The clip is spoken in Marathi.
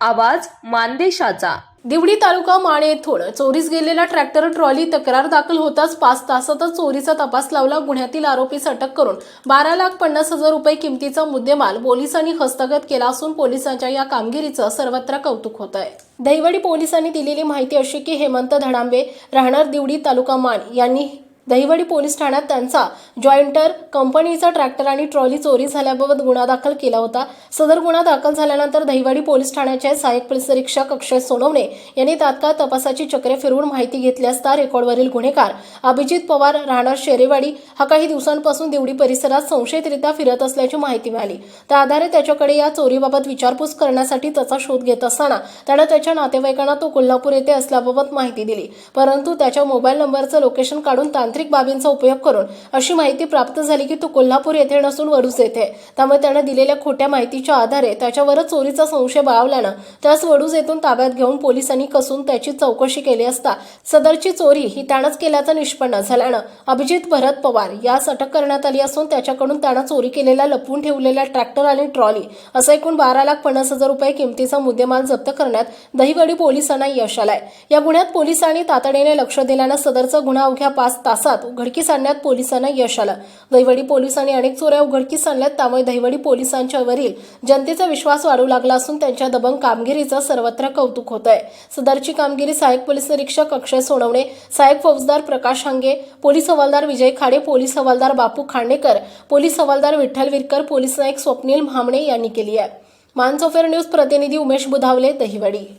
आवाज मानदेशाचा. दिवडी तालुका माणे येथून चोरीस गेलेला ट्रॅक्टर ट्रॉली तक्रार दाखल होताच पाच तासातच चोरीचा तपास लावला. गुन्ह्यातील आरोपीस अटक करून बारा लाख पन्नास हजार रुपये किमतीचा मुद्देमाल पोलिसांनी हस्तगत केला असून पोलिसांच्या या कामगिरीचं सर्वत्र कौतुक होत आहे. दहिवडी पोलिसांनी दिलेली माहिती अशी की हेमंत धडांबे राहणार दिवडी तालुका मान यांनी दहिवडी पोलीस ठाण्यात त्यांचा जॉईंटर कंपनीचा ट्रॅक्टर आणि ट्रॉली चोरी झाल्याबाबत गुन्हा दाखल केला होता. सदर गुन्हा दाखल झाल्यानंतर दहिवडी पोलीस ठाण्याचे सहाय्यक पोलीस निरीक्षक अक्षय सोनवणे यांनी तात्काळ तपासाची चक्रे फिरवून माहिती घेतली असता रेकॉर्डवरील गुन्हेगार अभिजित पवार राहणार शेरेवाडी हा काही दिवसांपासून देवडी परिसरात संशयितरित्या फिरत असल्याची माहिती मिळाली. त्या आधारे त्याच्याकडे या चोरीबाबत विचारपूस करण्यासाठी त्याचा शोध घेत असताना त्यानं त्याच्या नातेवाईकांना तो कोल्हापूर येथे असल्याबाबत माहिती दिली. परंतु त्याच्या मोबाईल नंबरचं लोकेशन काढून तांत्रिक बाबींचा उपयोग करून अशी माहिती प्राप्त झाली की तो कोल्हापूर येथे नसून वडूस येथे. त्यामुळे त्यानं दिलेल्या खोट्या माहितीच्या आधारे त्याच्यावरच चोरीचा संशय बाळवल्यानं त्यास वडूज येथून ताब्यात घेऊन पोलिसांनी कसून त्याची चौकशी केली असता सदरची चोरी ही त्यानंच केल्याचं निष्पन्न झाल्यानं अभिजित भरत पवार यास अटक करण्यात आली असून त्याच्याकडून त्यानं चोरी केलेला लपवून ठेवलेला ट्रॅक्टर आणि ट्रॉली असं एकूण बारा लाख पन्नास हजार रुपये किमतीचा मुद्देमाल जप्त करण्यात दहिवडी पोलिसांना यश आलाय. या गुन्ह्यात पोलिसांनी तातडीने लक्ष दिल्यानं सदरचा गुन्हा अवघ्या पाच तासात उघडकीस आणण्यात पोलिसांना यश आलं. दहिवडी पोलिसांनी अनेक चोऱ्या उघडकीस आणल्यात त्यामुळे दहिवडी पोलिसांच्या वरील जनतेचा विश्वास वाढू लागला असून त्यांच्या दबंग कामगिरीचं सर्वत्र कौतुक होत आहे सदरची कामगिरी सहाय्यक पोलीस निरीक्षक अक्षय सोनवणे सहाय्यक फौजदार प्रकाश हांगे पोलीस हवालदार विजय खाडे पोलीस हवालदार बापू खांडेकर पोलीस हवालदार विठ्ठल विरकर पोलीस नायक स्वप्नील म्हामणे यांनी केली आहे. मानसोफेर न्यूज प्रतिनिधी उमेश बुधावले दहिवडी.